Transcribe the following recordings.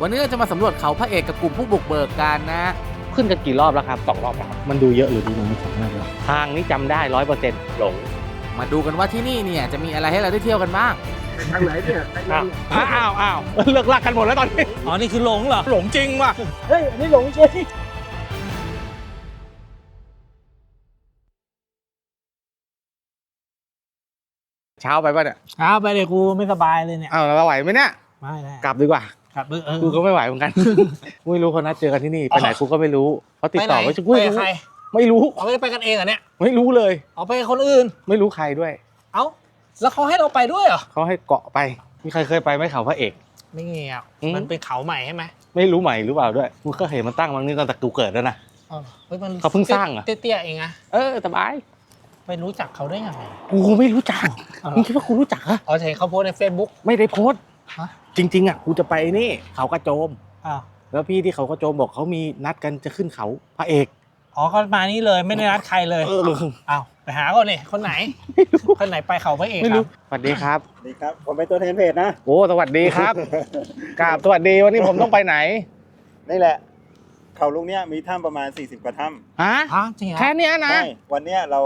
วันนี้เราจะมาสำรวจเขาพระเอกกับกลุ่มผู้บุกเบิกกันนะ ขึ้นกันกี่รอบแล้วครับสองรอบแล้วครับมันดูเยอะหรือดูน้อยสองรอบแล้วทางนี้จำได้ร้อยเปอร์เซ็นต์หลงมาดูกันว่าที่นี่เนี่ยจะมีอะไรให้เราได้เที่ยวกันบ้าง ทางไหนเนี่ยอ้าวอ้าวอ้าวเลิกลักกันหมดแล้วตอนนี้อ๋อนี่คือหลงเหรอหลงจริงว่ะเฮ้ยอันนี้หลงใช่เช้าไปป่ะเนี่ยอ้าวไปเลยกูไม่สบายเลยเนี่ยอ้าวเราไหวไหมเนี่ยไม่ได้กลับดีกว่า กลับเออเออ กูก็ไม่ไหวเหมือนกันไม่รู้เขานัดเจอกันที่นี่ ไปไหนกูก็ไม่รู้เขาติดต่อไปไม่ไหนใช่กูไปไม่กับรู้ใครไม่รู้ เอาไม่ได้ไปกันเองเหรอเนี่ยไม่รู้เลย เอาไปกับคนอื่น ไม่รู้ใครด้วย เอ้าแล้วเขาให้เราไปด้วยเหรอเขาให้เกาะไป มีใครเคยไปไหมเขาพระเอก ไม่เงี้ยอืม มันเป็นเขาใหม่ใช่ไหมไม่รู้ใหม่หรือเปล่าด้วยกูก็เห็นมันตั้งมันนี่ตั้งแต่กูเกิดแล้วนะเออเฮ้ยมันเขาเพิ่งสร้างเหรอ เตี้ยๆเองอะเออสบาย ไปรู้จักเขาได้ยังไง กูไม่รู้จัก เอาเหรมึองคิดว่ากูรู้จักเหรออ๋อเห็นเขาโพสต์ใน Facebook ไม่ได้โพสต์ ฮะจริง ๆอะกูจะไปนี่เขากระโจม อ้าวแล้วพี่ที่เขากระโจมบอกเขามีนัดกันจะขึ้นเขาพระเอกอ๋อเขามานี่เลยไม่ได้นัดใครเลยเอออ้าวไปหาก่อนนี่คนไหน คนไหนไปเขาพระเอกไม่ครัรู้บสวัสดีครับดีครับ ผมเป็นตัวแทนเพจนะ โอ้สวัสดีครับกราบสวัสดีวันนี้ผมต้องไปไหน นี่แหละ เขาลูกเนี้ยมีถ้ำประมาณ 40 กว่าถ้ฮะอ๋อจริงเหรอแค่เนี้ยำนะ ใช่วันเนี้ยเรา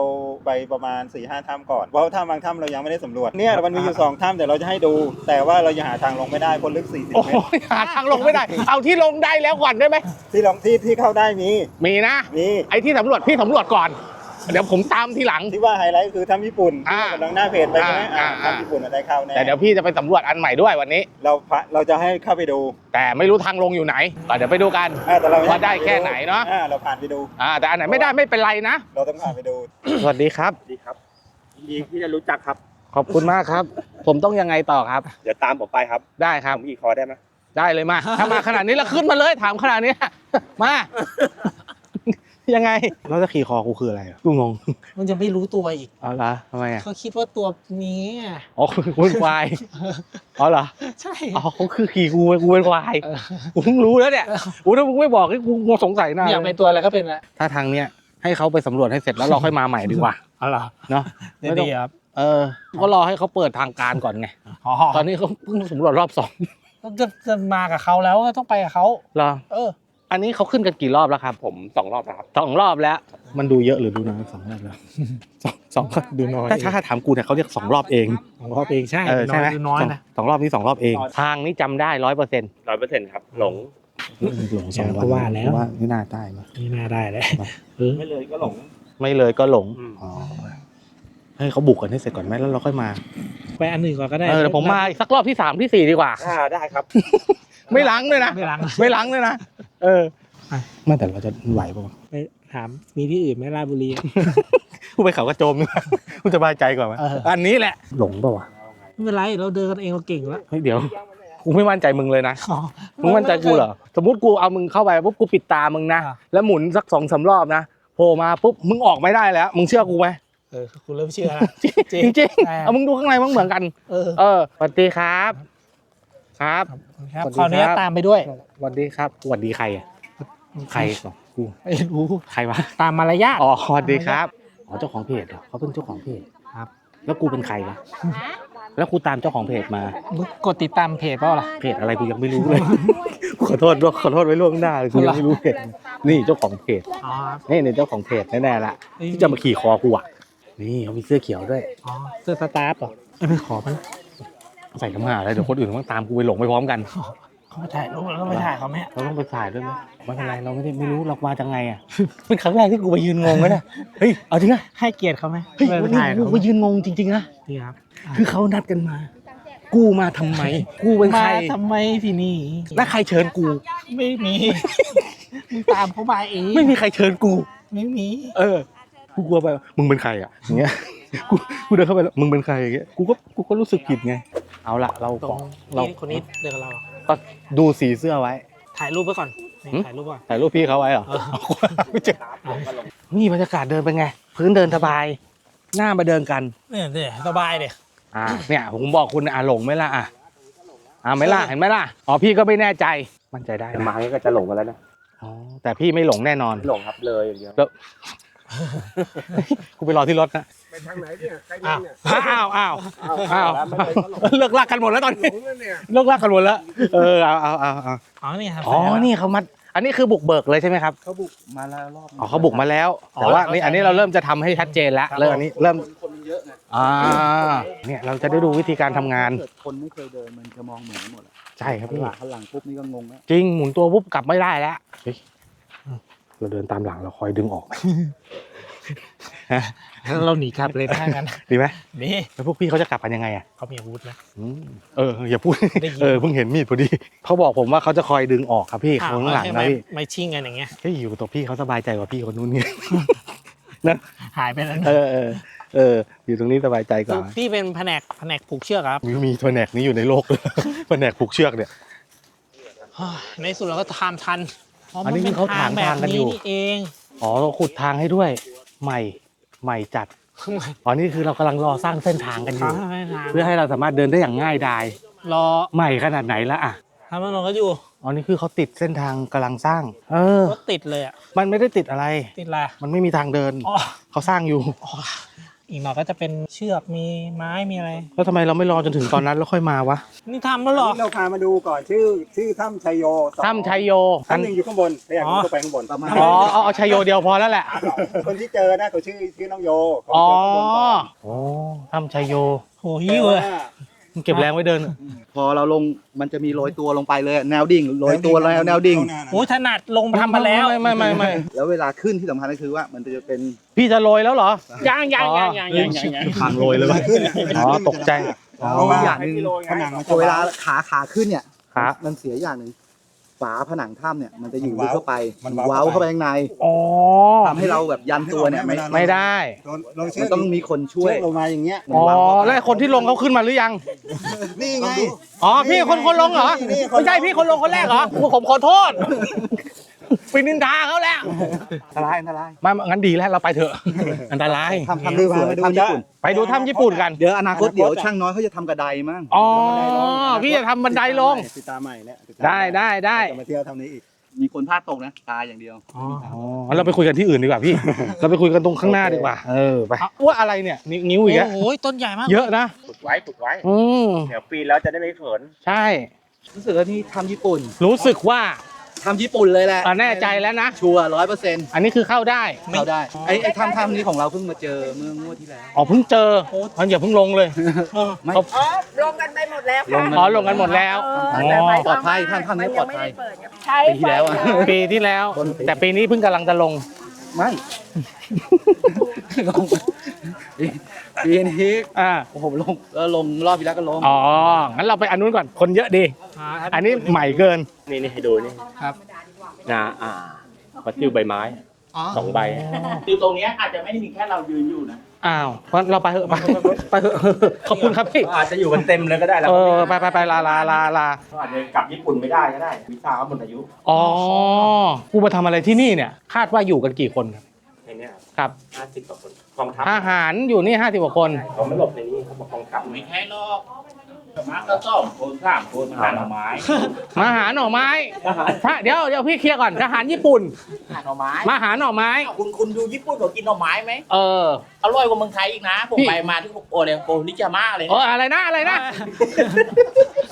ไปประมาณ4ี่ห้าถ้ำก่อนเพราะว่าถ้ำบางถ้ำเรายังไม่ได้สำรวจเนี่ยมันมีอยู่2ถ้ำแต่เราจะให้ดู แต่ว่าเรายังหาทางลงไม่ได้เพราะลึก 40 โอ้เมโหตรหาทางลงไม่ได้ เอาที่ลงได้แล้วก่อนได้ไหมที่ลงที่ที่เข้าได้มีมีนะ มี ไอ้ที่สำรวจพี่สำรวจก่อน เดี๋ยวผมตามทีหลัง ที่ว่าไฮไลท์คือถ้ำญี่ปุ่นอ่าที่กำลังหน้าเพจไปใช่ไหมอ่าอ่า อ่าถ้ำญี่ปุ่นอะได้เข้าแน่แต่เดี๋ยวพี่จะไปสำรวจอันใหม่ด้วยวันนี้ เราพะเราจะให้เข้าไปดูแต่ไม่รู้ทางลงอยู่ไหนก็เดี๋ยวไปดูกัน อ่าแต่เราว่าได้แค่ไหนเนอะ อ่าเราผ่านไปดู อ่าแต่อันไหนไม่ได้ไม่เป็นไรนะ เราต้องผ่านไปดู สวัสดีครับ ดีครับยินดีที่ได้รู้จักครับ ขอบคุณมากครับ ผมต้องยังไงต่อครับ เดี๋ยวตามผมไปครับได้คผรับ มอีกคอได้ไหมได้เลยมา ถ้ามาขนาดนี้แล้วขึ้นมาเลยถามขนาดนี้ มา ยังไงเราจะขี่คอกูคืออะไรอะกูงงมันจะไม่รู้ตัวอีกเอาละทำไมอะเขาคิดว่าตัวนี้อะอ๋อกูเป็นควายอ๋อเหรอใช่อ๋อเขาคือขี่กูกูเป็นควายเออกูเพิ่งรู้แล้วเนี่ยโอ้ถ้ามึงไม่บอกนี่กูงงสงสัยหน้าอยากเป็นตัวอะไรก็เป็นละถ้าทางเนี้ยให้เขาไปสำรวจให้เสร็จแล้วเราค่อยมาใหม่ดีกว่าอ๋อเหรอเนาะดีไม่ต้องดีครับเออก็รอให้เขาเปิดทางการก่อนไงอ๋อตอนนี้เขาเพิ่งสำรวจรอบสองจะจะมากับเขาแล้วก็ต้องไปกับเขาเหรอเออ อันนี้เขาขึ้นกันกี่รอบแล้วครับผมสองรอบแล้วครับสองรอบแล้ว มันดูเยอะหรือดูน้อยสองรอบแล้วสองสองดูน้อยถ้าถ้าถามกูเนี่ยเขาเรียกสองรอบเองของรอบเองใช่เออน้ใช่อยไหมดูน้อยนะสองรอบนี้สองรอบเองทางนี้จำได้ร้อยเปอร์เซ็นต์ร้อยเปอร์เซ็นต์ครับหลงหลงสองวันก็ว่าแล้ว ว่าไม่น่าได้มั้ยนี่น่าได้เลยเออไม่เลยก็หลงไม่เลยก็หลงอืมอ๋อให้เขาบุกกันให้เสร็จก่อนไหมแล้วเราค่อยมาไปอันหนึ่งก่อนก็ได้เออเดี๋ยวผมมาอีกสักรอบที่สามที่สี่ดีกว่าอ่าได้ครับ ไม่ล้างด้วยนะไม่ล้าง ไม่ล้างด้วยนะ เอออะไม่แต่เราจะไหวป่ะไปถามมีที่อื่นไหมราชบุรี กูไปเขากระโจมกูจะบายใจกว่าไหมเออ อันนี้แหละหลงป่าวะไม่เป็นไรเราเดินกันเองเราเก่งแล้วเฮ้ยเดี๋ยวกูไม่มั่นใจมึงเลยนะอ๋อมึงมั่นใจกูเหรอสมมติกูเอามึงเข้าไปปุ๊บกูปิดตามึงนะอะแล้วหมุนสักสองสามรอบนะโผล่มาปุ๊บมึงออกไม่ได้แล้ว มึงเชื่อกูไหมเออคุณเริ่มเชื่อแล้ว จริงจริงจริงใช่ เอามึงดูข้างในมันเหมือนกัน เออ เออสวัสดีครับ ครับ ครับสวัสดีขออนุญาตครับตามไปด้วย สวัสดีครับสวัสดีใครอะใครก่อนกูไม่รู้ใครวะตามมารยาทอ๋อสวัสดีครับอ๋อเจ้าของเพจเหรอเขาเป็นเจ้าของเพจครับ แล้วกูเป็นใครวะแล้วกูตามเจ้าของเพจมามึงกดติดตามเพจเปล่าล่ะเพจอะไรกูยังไม่รู้เลย ขอโทษด้วยขอโทษไว้ล่วงหน้าเลยกูยังไม่รู้เพจนี่เจ้าของเพจอ๋อครับนี่เนี่ยเจ้าของเพจแน่ๆละที่จะมาขี่คอกูอะนี่เขามีเสื้อเขียวด้วยอ๋อเสื้อสตาฟเหรอเอ้ยไม่ขอมัน ใส่ทำหาอะไรเดี๋ยวคนอื่นต้องตามกูไปหลงไปพร้อมกันเขามาถ่ายรูปแล้วก็ไปถ่ายเขาไหมเราต้องไปถ่ายด้วยไหมไม่เป็นไรเราไม่ได้ไม่รู้เรามาจากไงอะเป็นครั้งแรกที่กูไปยืนงงเลยนะเฮ้ยเอาจริงนะให้เกียรติเขาไหมเฮ้ยไปวันนี้ถ่ายกูเขาไปยืนงงจริงๆนะนี่ครับ คือเขานัดกันมา กูมาทำไม กูเป็นใคมารทำไมที่นี่แล้วใครเชิญกู ไม่มีมึงตามเขามาเองไม่มีใครเชิญกูไม่มีเออกูกลัวไปมึงเป็นใครอะอย่างเงี้ย กูกูเดินเข้าไปแล้วมึงเป็นใครอย่างเงี้ยกูก็กูก็รู้สึกผิดไง เอาละเราตรของเรานี่คนนี้เดินกับเราก็ดูสีเสื้อไว้ ถ่ายรูปไว้ก่อนนี่หืม ถ่ายรูปก่อน ถ่ายรูปพี่เขาไว้เหรอเออ ไม่เจอนี่บรรยากาศเดินเป็นไง พื้นเดินสบาย หน้ามาเดินกัน เนี่ยเนี่ยสบายเดี๋ยอ่าเนี่ยผมบอกคุณอะหลงไหมล่ะอะอ่าไหม่ล่ะเห็นไหมล่ะอ๋อพี่ก็ไม่แน่ใจมั่นใจได้แต่นะมางี้ก็จะหลงกันแล้วนะอ๋อแต่พี่ไม่หลงแน่นอน หลงครับเลยอย่างเดียวแล้ว กูไปรอที่รถนะไปทางไหนเนี่ยใกล้อ้าวเนี่ยอ้าวอ้าวอ้าวอ้าวแล้วมันไปตลกเลิกลากกันหมดแล้วตอนหลนี้งแล้วเนี่ยเลิกลากกันหมดแล้วเออเอาเอาเอาเอาอ๋อนี่ครับอ๋อนี่เขามัดอันนี้คือบุกเบิกเลยใช่ไหมครับเขาบุกมาแล้วรอบอ๋อเขาบุกมาแล้วแต่ว่านี่อันนี้เราเริ่มจะทำให้ชัดเจนแล้วเริ่มอันนี้เริ่มคนมันเยอะไงอ่าเนี่ยเราจะได้ดูวิธีการทำงานเกิดคนไม่เคยเดินมันจะมองเหมือนหมดอะใช่ครับข้างพี่หลังข้างหลังปุ๊บนี่ก็งงแล้วจริงหมุนตัวปุ๊บกลับไม่ได้แล้ว เฮ้ยเราเดินตามหลังเราคอยดึงออกไหมเราหนีกลับเลยถ้างั้นดีไหมนี่แล้วพวกพี่เขาจะกลับกันยังไงอะเขามีอาวุธนะอืมเอออย่าพูดได้ยินเออเพิ่งเห็นมีดพอดีเขาบอกผมว่าเขาจะคอยดึงออกครับพี่เขาข้างหลังใช่นะไมพี่ไม่ชิ่งกันอย่างเงี้ยเฮ้ยอยู่กับตัวพี่เขาสบายใจกว่าพี่คนนู้นเนี่ยหายไปแล้วนะเออเออเออ อยู่ตรงนี้สบายใจกว่าพี่เป็นแผนกแผนกผูกเชือกครับมีมีแผนกนี้อยู่ในโลกเลยแผนกผูกเชือกเนี่ยในสุดเราก็ทำทัน อ๋ออันนี้มัป็เขาถางแบบทางกันอยู่นี่เองอ๋อเราขุดทางให้ด้วย ใหม่ใหม่จัดอ๋อนี่คือเรากำลังรอสร้างเส้นทางกันอยู่ทางให้ทางเพื่อให้เราสามารถเดินได้อย่างง่ายดายรอใหม่ขนาดไหนละอะทำมันก็อยู่อ๋อนี่คือเขาติดเส้นทางกำลังสร้าง เออ รถติดเลยอะมันไม่ได้ติดอะไร ติดอะไรมันไม่มีทางเดินอ๋อเขาสร้างอยู่ อีกหน่อยก็จะเป็นเชือกมีไม้มีอะไร แล้วทำไมเราไม่รอจนถึงตอนนั้นแล้วค่อยมาวะนี่ทำแล้วเหรอ นี่เราพามาดูก่อนชื่อชื่อถ้ำชัยโยสองถ้ำชัยโยถ้ำหนึ่งอยู่ข้างบนแต่อยากอ๋รู้อก็ไปข้างบนประมาณอ๋อเอาเอาชัยโยเดียวพอแล้วแหละคนที่เจอนะเขาชื่อชื่อน้องโยเขาอ๋อเจอข้างบนก่อนโอ้ถ้ำชัยโยโหหิวเลยมึง เก็บแรงไว้เดิน พอเราลงมันจะมีโรยตัวลงไปเลยแนวดิ่งโรยตัวแนวแนวดิ่งโอ้ยถนัดลงทำมาแล้วไม่ไม่ไม่ไม่แล้วเวลาขึ้นที่สำคัญก็คือว่ามันจะเป็นพี่จะโรยแล้วเหรอยังยังยังยังยังยังยังทางโรยเลยขึ้นอะอ๋อตกใจเพราะว่าอย่างหนึ่งผนังมันพจะอเวลาขาขาขึ้นเนี่ยขามันเสียอย่างหนึ่ง ฝาผนังถ้ำเนี่ยมันจะอยู่มันลึเว้ากเข้าไปมันเว้าเว้าเข้าไปข้างในอ๋อทำให้เราแบบยันตัวเนี่ยไม่ไม่ได้โดนลงเชืมัอนกต้องมีคนช่วยเชือกลงมาอย่างเงี้ยอ๋อแล้วไอ้คนที่ลงเขาขึ้นมาหรือยัง นี่ไง อ๋อพี่คนคนลงเหรอนี่นี่คนไม่ใช่พี่คนลงคนแรกเหรอผมขอโทษ ไปนินทาเขาแล้ว อันตรายอันตรายไมางั้นดีแล้วเราไปเถอะ อันตราย ทำทำสวยๆทำญี่ปุ่นไปดูถ้ำญี่ปุ่นกัน เดี๋ยวอนาคตเดี๋ยวช่างน้อยเขาจะทำกระไดมั้งอ๋อ พี่จะทำบันไดลง ติดตามใหม่เนี่ยติตามได้ได้ได้จะมาเที่ยวทำนี้อีก มีคนพลาดตกนะตายอย่างเดียว อ๋องั้นเราไปคุยกันที่อื่นดีกว่าพี่ เราไปคุยกันตรงข้างหน้าดีกว่า เออไปว่าอะไรเนี่ยนิ้วนิ้วอีกแล้วโอ้โหต้นใหญ่มาก เยอะนะฝึกไว้ฝึกไว้ อืมเดี๋ยวปีนแล้วจะได้ไม่เขิน ใช่ รู้สึกว่านี่ทำญี่ปุ่น รู้สึกว่า ทำญี่ปุ่นเลยแหละอะแน่ใจแล้วนะ ชัวร์ร้อยเปอร์เซ็นต์อันนี้คือเข้าได้เข้าได้ไอ้ไอ้ถ้ำถ้ำนี้ของเราเพิ่งมาเจอเมื่องวดที่แล้ว อ๋อเพิ่งเจออันอย่าเพิ่งลงเลยไม่เขาอ๋อลงกันไปหมดแล้วลค่ะงอ๋อลงกันหมดแล้วเอออ๋แต่อหมายปลคอวาดมภัยว่าท่านท่านมันี้นปลยัองดไม่ภัได้ยเปิดไงใช้ปีที่แล้วอะไฟปีที่แล้ว แต่ปีนี้เพิ่งกำลังจะลงไม่ลงปีปีนี้อ่าผมลงแล้วลงรอบที่แล้วก็ลงอ๋องั้นเราไปอันนู้นก่อนคนเยอะดี อันนี้ใหม่เกิน นี่นี่ให้ดูนี่ครับงาอ่าปลาติ้วใบไม้สองใบ คือตรงเนี้ยอาจจะไม่ได้มีแค่เรายืนอยู่นะ อ้าวเพราะเราไปเถอะไปไปเถอะขอบคุณครับพี่อาจจะอยู่กันเต็มเลยก็ได้แล้วเออไปไปไปลาลาลาลาเขาอาจจะกลับญี่ปุ่นไม่ได้ก็ได้วีซ่าเขาหมดอายุอ๋อกูมาทำอะไรที่นี่เนี่ย คาดว่าอยู่กันกี่คนครับในเนี้ยครับห้าสิบกว่าคนกองทัพทหารอยู่นี่ห้าสิบกว่าคนเขาไม่หลบในนี้เขาบอกกองทัพไม่ใช่หรอก มาก็ต้มคนข้ามคนหาหน่อไม้มาหาหน่อไม้ถ้าเดี๋ยวเดี๋ยวพี่เคลียร์ก่อนทหารญี่ปุ่น หาหน่อไม้มาหาหน่อไม้ คุณคุณดูญี่ปุ่นเขากินหน่อไม้ไหมเอออร่อยกว่าเมืองไทยอีกนะผมพี่ไปมาที่โอเลยโกนิจาม่าเลยเอออะไรนะอะไรนะ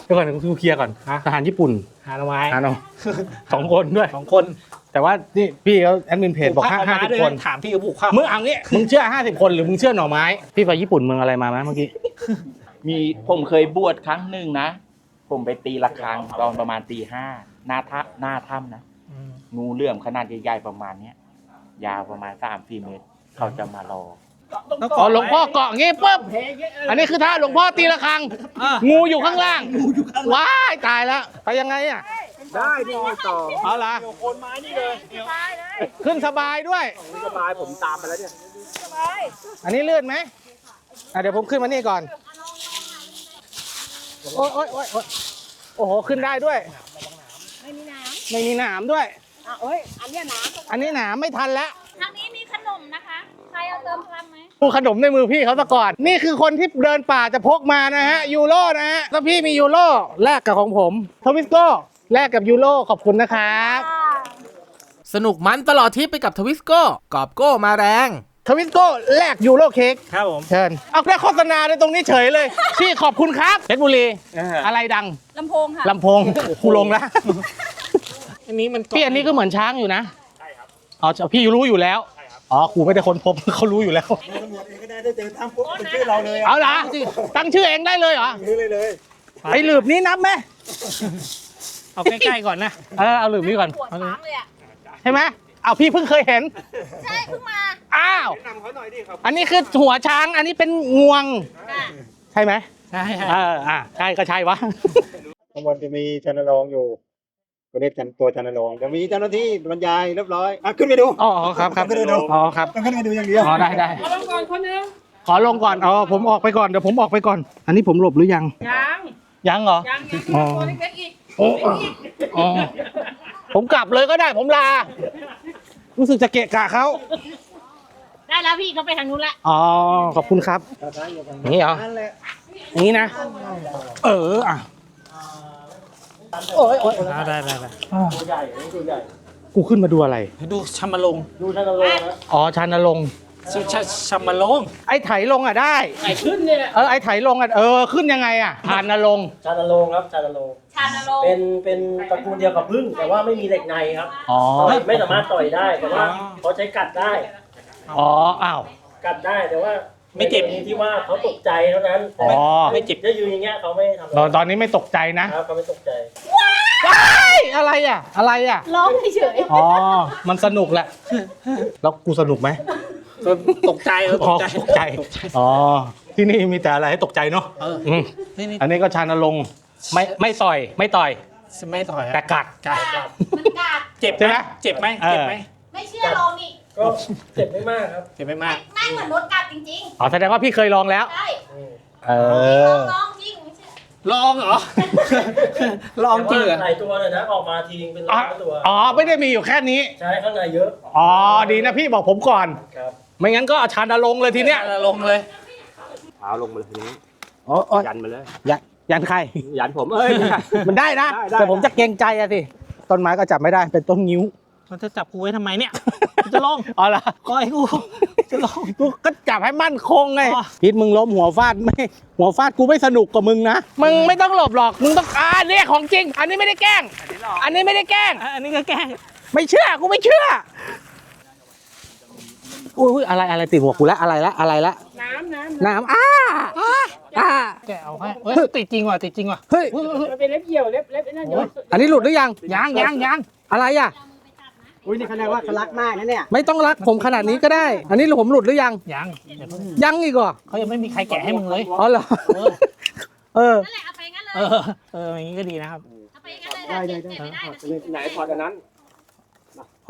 เดี๋ยวก่อนกูเคลียร์ก่อนทหารญี่ปุ่นหาหน่อไม้หาหน่อสองคนด้วยสองคน แต่ว่านี่พี่เขาแอดมินเพจบอกห้าผูห้าผ้สิบด้วยคนถามพี่เขาผูกข้าวมึงเอางี้มึงเชื่อห้าสิบคนหรือมึงเชื่อหน่อไม้พี่ไปญี่ปุ่นเมืองอะไรมาไหมเมื่อกี้ มีผมเคยบวชครั้งหนึ่งนะ ผมไปตีระฆังตอนประมาณตีห้าหน้าทับหน้าถ้ำนะงูเหลื่อมขนาดใหญ่ๆประมาณเนี้ยยาวประมาณสามสี่เมตร เขาจะมารออ๋อหลวงพ่อเกาะงี้ปุ๊บอันนี้คือท่าหลวงพ่อตีระฆัง งูอยู่ข้างล่างว้ายตายแล้วไปยังไงอะได้ที่ต่อเอาละใช่เลยขึ้นสบายด้วยสบายผมตามไปแล้วเนี่ยสบายอันนี้เลื่อนไหมอะเดี๋ยวผมขึ้นมานี่ก่อน โอ๊ยโอ๊ยโอ๊ยโอ๊ยโอ้โหขึ้นได้ด้วย ไม่มีน้ไม่มีหนามด้วยำอะเอ้ย อันเนี้ยน้ำอันนี้หนามไม่ทันแล้วทางนี้มีขนมนะคะ ใครเอาเติมพลังไหม ดูขนมในมือพี่เขาซะก่อน นี่คือคนที่เดินป่าจะพกมานะฮะยูโรนะฮะถ้าพี่มียูโรแลกกับของผมทวิสโก้แลกกับยูโรขอบคุณนะครับ สนุกมันตลอดทริปไปกับทวิสโก้กอบโก้มาแรง ทวิสโก้แลกยูโรเค้กครับผม เชิญเอาได้โฆษณาในตรงนี้เฉยเลย พี่ขอบคุณครับเพชรบุรีอะไรดังลำโพงค่ะ ลำโพงกูลงแล้ว อันนี้มันพี่อันนี้ก็เหมือนช้างอยู่นะใช่ครับอ๋อพี่รู้อยู่แล้วอ๋อครูไม่ได้คนพบ เขารู้อยู่แล้ว ตำรวจเองก็ได้ได้เจอถ้ำปุ๊บเป็นชื่อเราเลยเอาล่ะตั้งชื่อเองได้เลยเหรอชื่อเลยเลยไอ้หลืบนี้นับไหมเอาใกล้ๆก่อนนะเออเอาหลืบนี้ก่อนปวดช้างเลยอะใช่ไหมเอาพี่เพิ่งเคยเห็น ใช่เพิ่งมาอ้าวอันนี้คือหัวช้าง อันนี้เป็นงวง ค่ะใช่ไหมใช่ใช่เอออะใช่ก็ใช่วะ ข้างบนจะมีชันโรงอยู่ก็เรียกชันตัวชันโรงจะมีเจ้าหน้าที่บรรยายเรียบร้อยอะขึ้นไปดู อ๋อครับครับขึ้นไปดูอ๋อครับต้องขึ้นไปดูอย่างเดียวอ๋อได้ได้ขอลงก่อนคนนึงขอลงก่อนอ๋อผมออกไปก่อนเดี๋ยวผมออกไปก่อน อันนี้ผมหลบหรือยังยังยังเหรอ ยังยังอ๋อ ตัวเล็กๆอีกโอ้อ๋อผมกลับเลยก็ได้ผมลา รู้สึกจะเกะกะเขาได้แล้วพี่เขาไปทางนู้นละอ๋อขอบคุณครับอย่างนี้เหรออย่างนี้นะ เอออะโอ้ยโอ้ยได้ได้ได้กูขึ้นมาดูอะไร ดูชัมมาลงอ๋อชานลง ค์ชชชัมมาลงไอ้ไถลงอะได้ ไอ้ขึ้นเนี่ยเออไอ้ไถลงอะเออขึ้นยังไงอะชานลงค์ชานาโรงครับชานาโรงชานโรงเป็นเป็นตระกูลเดียวกับพึ่งแต่ว่าไม่มีเหล็กในครับอ๋อต่อยไม่สามารถต่อยได้แต่ว่าเขาใช้กัดได้ อ๋ออ้าว กัดได้แต่ว่าไม่เจ็บ ในกรณีที่ว่าเขาตกใจเท่านั้นอ๋อ ไม่เจ็บจะยืนอย่างเงี้ยเขาไม่ทำตอนตอนนี้ไม่ตกใจนะครับเขาไม่ตกใจ ว้ายอะไรอะ อะไรอะ ร้องเฉยอ๋อ มันสนุกแหละ แล้วกูสนุกไหม ตกใจเอออ๋อตตกกใจใจ อ๋อ ที่นี่มีแต่อะไรให้ตกใจเนาะเอออืมนี่นี่อันนี้ก็ชานลงค์ไม่ไม่ต่อย ไม่ต่อย ไม่ต่อยแต่กัด กัดๆมันกัด เจ็บใช่ไหมเจ็บไหมเออเจ็บไหมไม่เชื่อลองนี่ก็เจ็บไม่มากครับ เจ็บไม่มากแม่งเหมือนรถกัดจริงอ๋อแสดงว่าพี่เคยลองแล้วๆใช่เอลอ องลองจริงไม่เชื่อลองเหรอ ลองจริงเหรอ แต่ว่าหลายตัวเลยนะออกมาทีนึงเป็นอ๋ร้ออยตัว อ๋อ ไม่ได้มีอยู่แค่นี้ ใช้ข้างในเยอะอ๋อ ดีนะพี่บอกผมก่อน ครับ ไม่งั้นก็เอาชานลงค์เลยทีเนี้ยลงเลย เท้าลงมาเลยทีนี้อ๋อยันมาเลยยันยันใคร ยันผมเอ้ยไม่ใช่มันได้นะ ได้ได้ แต่ผมจะเกรงใจอะสิต้นไม้ก็จับไม่ได้เป็นต้นงิ้วมันจะจับกูไว้ทำไมเนี่ยกูจะลงอ๋อเหรอก้อยกูจะลง กูก็จับให้มั่นคงไงอ๋อ พิษมึงล้มหัวฟาดไม่หัวฟาดกูไม่สนุกกับมึงนะมึงไม่ต้องหลบหรอกมึงต้องอ่าเนี่ยของจริง อันนี้ไม่ได้แกล้ง อันนี้ไม่ได้แกล้ง อะอันนี้ก็แกล้งไม่เชื่อกูไม่เชื่อ อุ้ยอะไรอะไรติดหัวกูแล้วอะไรละอะไรละน้ำน้ำน้ำอ้าอ้าแกเอาให้เฮ้ยติดจริงว่ะติดจริงว่ะเฮ้ยมันเป็นเล็บเหี่ยวเล็บเล็บนั่นเยอะอันนี้หลุดหรือยังยังยังยังอะไรอะอุ้ยนี่คะแนนว่าเขารักมากนะเนี่ยไม่ต้องรักผมขนาดนี้ก็ได้ อันนี้ผมหลุดหรือยังยังเดี๋ยวเพิ่งยังอีกเหรอเขายังไม่มีใครแกะให้มึงเลยอ๋อเหรอเออนั่นแหละเอาไปงั้นเลยเออเอออย่างนี้ก็ดีนะครับเอาไปงั้นเลยนะเจ็บไม่ได้นะไหนพอจากนั้น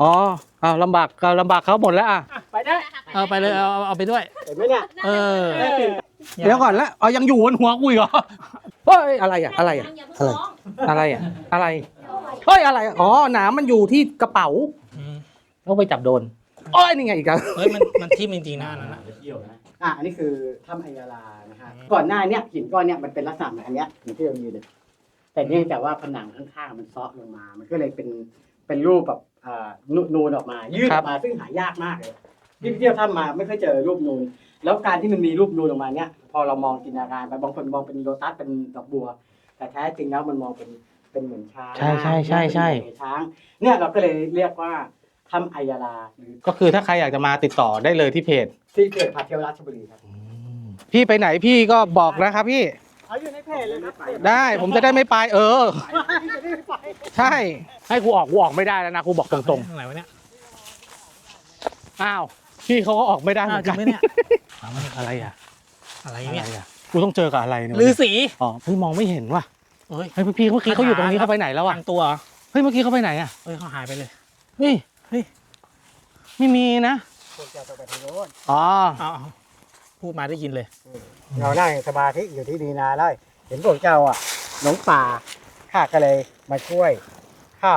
อ๋ออ้าวลำบากก็ลำบากเขาหมดแล้วอะไปได้เอาไปเลยเอาเอาเอาไปด้วย เห็นไหมเนี่ยเออ เดี๋ยวก่อนแล้วเอายังอยู่บนหัวกูอีกเหรอเฮ้ยอะไรอะอะไรอะอย่าเพิ่งอะไรร้องอะไรอะอะไรเฮ้ยอะไรอะอ๋อหนามมันอยู่ที่กระเป๋าอืมต้องไปจับโดนโอ้ยนี่ไงอีกแล้ว เฮ้ยมันมันทิ่มจริงๆนะอันนั้นนะอะอันนี้คือถ้ำไอยาลานะฮะก่อนหน้าเนี้ยหินก้อนเนี้ยมันเป็นลักษณะแบบอันเนี้ยเหมือนที่เรายืนเลยแต่เนื่องจากว่าผนังข้างๆมันเซาะลงมา มันก็เลยเป็นเป็นรูปแบบ อ่านูนูนออกมา ยื่นออกมาซึ่งหายากมากเลยที่เที่ยวถ้ำมาไม่เคยเจอรูปนูน แล้วการที่มันมีรูปนูนออกมาเนี้ยพอเรามองจินตนาการไปบางคนมองเป็นโลตัสเป็นดอกบัว แต่แท้จริงแล้วมันมองเป็นเป็นเหมือนช้างใช่ใช่ใช่ใช่ เป็นเหมือนช้าง เนี่ยเราก็เลยเรียกว่าถ้ำไอยาลาหรือก็คือถ้าใครอยากจะมาติดต่อได้เลยที่เพจที่เกิดพาเที่ยวราชบุรีครับ พี่ไปไหนพี่ก็บอกนะครับพี่ เอาอยู่ในเพจเลยครับได้ผมจะได้ไม่ไป เออใช่ ให้กูออกกูออกไม่ได้แล้วนะกูบอกตรงตรงไหนวะเนี่ย ๆอ้าวพี่เขาก็ออกไม่ได้เหมือนกันอ้าวจริงไหมเนี่ย อ้าวอะไรอะอะไรอะไรเนี่ยอะกูต้องเจอกับอะไรเนี่ยฤาษีอ๋อพี่มองไม่เห็นว่ะเฮ้ย เฮ้ยพี่เมื่อกี้เขาอยู่ตรงนี้เขาไปไหนแล้วอะทางตัวเหรอเฮ้ยเมื่อกี้เขาไปไหนอะเฮ้ยเขาหายไปเลย เฮ้ยเฮ้ยไม่มีนะอ๋อ เอาเอา พูดมาได้ยินเลย เรานั่งสมาธิอยู่ที่ดีนาแล้วเห็นพวกเจ้าอะหลงป่าข้าก็เลยมาช่วยข้า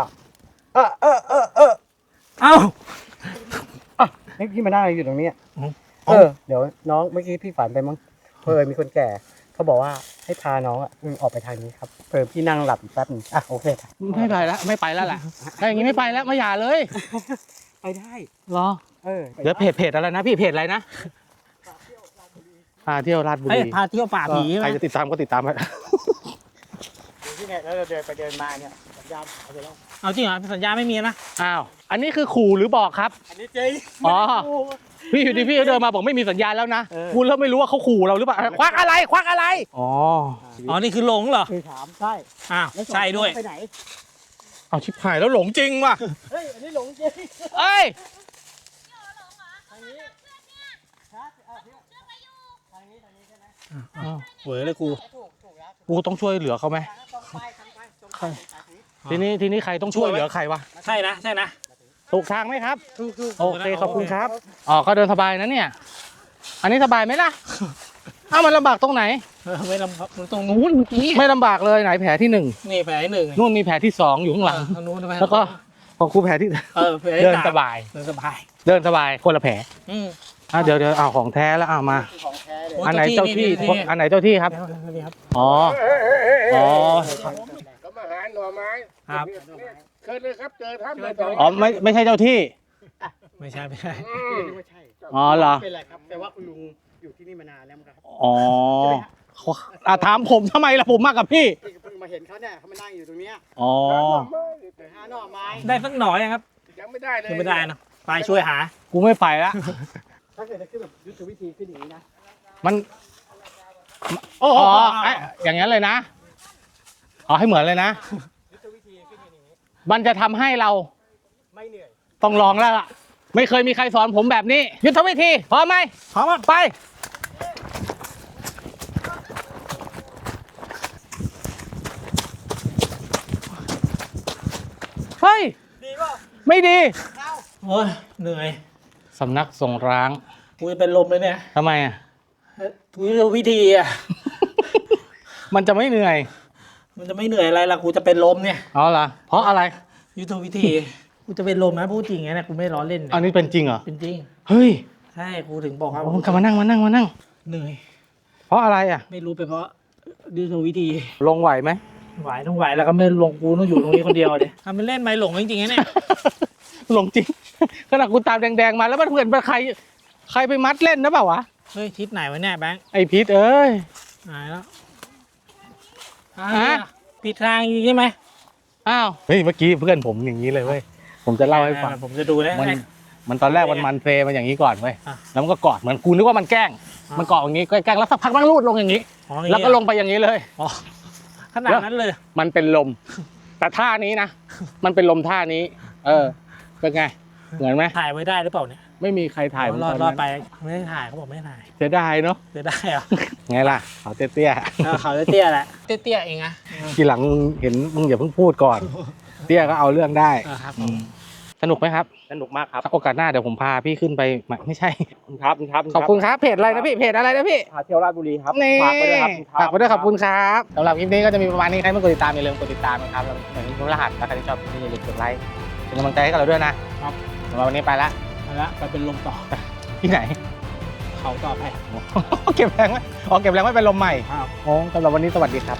เออเออเออเออเอ้านี่พี่มานั่งอยู่ตรงเนี้ยอืม เออเดี๋ยวน้องเมื่อกี้พี่ฝันไปมั้งเพอมีคนแก่เขาบอกว่าให้พาน้องอะอืมออกไปทางนี้ครับเออพี่นั่งหลับอีกแป๊บหนึงอะโอเคครับไม่ไปแล้วไม่ไปแล้วแหละถ้าอย่างนี้ไม่ไปแล้วไม่หย่าเลยไปได้เหรอ เออเดี๋ยวเพจเพจอะไรนะพี่เพจอะไรนะ พาเที่ยวราชบุเฮ้ยรีพาเที่ยวป่าผีก็ไหมใครจะติดตามก็ติดตามไปที่เนี่ยแล้วเราเดินไปเดินมาเนี่ยสัญญาณหายไปแล้วเอาจริงเหรอสัญญาไม่มีนะอ้าว อันนี้คือขู่หรือบอกครับ อันนี้จริงอ๋อพี่อยู่ดีพี่ก็เดินมาบอกไม่มีสัญญาณแล้วนะกูเริ่มไม่รู้ว่าเขาขู่เราหรือเปล่าควักอะไรควักอะไรอ๋ออ๋อนี่คือหลงเหรอคือถามใช่อ้าวแล้วสองใช่ด้วย ไปไหนเอาชิบหายแล้วหลงจริงว่ะเฮ้ยอันนี้หลงจริงเอ้ย เหวอเลยกูกูต้องช่วยเหลือเขาไหมต้องไปทางไปตรงไปทางนี้ทีนี้ทีนี้ใครต้องช่วยเหลือใครวะ ใช่นะใช่นะ ถูกทางไหมครับ ถูกถูกโอเคขอบคุณครับ อ๋อก็เดินสบายนะเนี่ย อันนี้สบายไหมล่ะเอ้ามันลำบากตรงไหน เออไม่ลำบากตรงนู้นเมื่อกี้ไม่ลำบากเลยไหนแผลที่หนึ่งนี่แผลหนึ่งนู่นมีแผลที่สองอยู่ข้างหลังทางนู้นใช่ไหมแล้วก็ของครูแผลที่ เออแผลเดินสมสบาย เดินสบาย เดินสบายคนละแผล อืม อะเดี๋ยวเดี๋ยวเอาของแท้แล้วเอามา ของแท้เลยโอ้อันไหนเจ้าที่นี่นี่นี่ อันไหนเจ้าที่ครับเดี๋ยวเดี๋ยวเดี๋ยวครับ อ๋อ อ๋อ ก็มาหาหน่อไม้ครับเคยเลยครับเจอท่านเลยต่ออ๋อไม่ไม่ใช่เจ้าที่ ไม่ใช่ไม่ใช่นึกว่าใช่อ๋อเหรอ เป็นไรครับ แต่ว่าคุณลุงอยู่ที่นี่มานานแล้วมั้งครับอ๋ออะถามผมทำไมล่ะผมมากับพี่ ที่เพิ่งมาเห็นเขาเนี่ยเขามานั่งอยู่ตรงเนี้ยอ๋อเดี๋ยวหาหน่อไม้ได้สักหน่อยยังครับยังไม่ได้เลยยังไม่ได้นะไปช่วยหา กูไม่ไปละ ถ้าเกิดจะขึ้นแบบยุทธวิธีขึ้นอย่างนี้นะมันโอ้อ๋โหอไอ้อย่างนั้นเลยนะอ๋อให้เหมือนเลยนะ ยุทธวิธีขึ้นอย่างนี้มันจะทำให้เราไม่เหนื่อยต้องลองแล้วล่ะ ไม่เคยมีใครสอนผมแบบนี้ ยุทธวิธีพร้อมไหมพร้อมไป เฮ้ยไม่ดี โอ้ยเหนื่อย สำนักส่งร้าง กูจะเป็นลมเลยเนี่ยทำไมอะทุกวิธีอะ มันจะไม่เหนื่อย มันจะไม่เหนื่อยอะไรล่ะกูจะเป็นลมเนี่ยอ๋อเหรอเพราะอะไรยุทธวิธี กูจะเป็นลมนะพูดจริงไงเนี่ยกูไม่ล้อเล่นอันเนี่ยนี้เป็นจริงเหรอเป็นจริงเฮ้ยใช่กูถึงบอกครับโอ้กลับมานั่งมานั่งมานั่ง เหนื่อย เพราะอะไรอะ ไม่รู้ไปเพราะยุทธวิธีลงไหวไหมไหวต้องไหวแล้วก็ไม่ลงกูต้องอยู่ตรงนี้คนเดียวเดียทำเป็นเล่นไหมหลงจริงๆนะเนี่ยหลงจริงขนาดกูตามแดงๆมาแล้วมันเหมือนเป็นใคร ใครไปมัดเล่นนะเปล่าวะ เฮ้ยทิศไหนวะเนี่ยแบงค์ไอพีทเอ้ย หายแล้วฮะ ผิดทางอยู่ใช่ไหมอ้าวเฮ้ยเมื่อกี้เพื่อนผมอย่างนี้เลยเว้ยผมจะเล่าให้ฟัง ผมจะดูนะ มันมันตอนแรกมันมันเซมันอย่างนี้ก่อนเว้ยอะแล้วมันก็กอดเหมือนกูนึกว่ามันแกล้ง อะ มันเกาะอย่างนี้แกล้งแล้วสักพักมันรูดลงอย่างนี้ อ๋อแล้วก็ลงไปอย่างนี้เลย อ๋อขนาดนั้นเลย มันเป็นลม แต่ท่านี้นะ มันเป็นลมท่านี้ เออเป็นไง เหมือนไหมถ่ายไว้ได้หรือเปล่าเนี่ย ไม่มีใครถ่ายผมรอดตนรอนั้ดนไปไม่ได้ถ่ายเขาบอกไม่ได้ถ่ายเสียดายเนาะจะได้เหรอไงล่ะเขาเตี้ยเออเขาเตี้ยๆแหละเตี้ยๆเองอะๆทีหลังมึงเห็นมึงอย่าเพิ่งพูดก่อน เตี้ยก็เอาเรื่องได้ เออครับสนุกไหมครับ สนุกมากครับโอกาสหน้าเดี๋ยวผมพาพี่ขึ้นไปไม่ไม่ใช่ครับครับขอบคุณครับเพจอะไรนะพี่เพจอะไรนะพี่ พาเที่ยวราชบุรีครับนี่ฝากไปด้วยครับ ฝากไปด้วยขอบคุณครับสำหรับคลิปนี้ก็จะมีประมาณนี้ใครไม่กดติดตามอย่าลืมกดติดตามนะครับแล้วเหมือนคุณรหัสถ้าใครที่ชอบอย่าลืมกดไลค์เป็นกำลังใจให้กับเราด้วยนะครับสำหรับวันนี้ไปละเอา ละไปเป็นลมต่อที่ไหน เขาต่อไป เก็บแรงไว้อ๋อเก็บแรงไว้เป็นลมใหม่ครับ โอ้สำหรับวันนี้สวัสดีครับ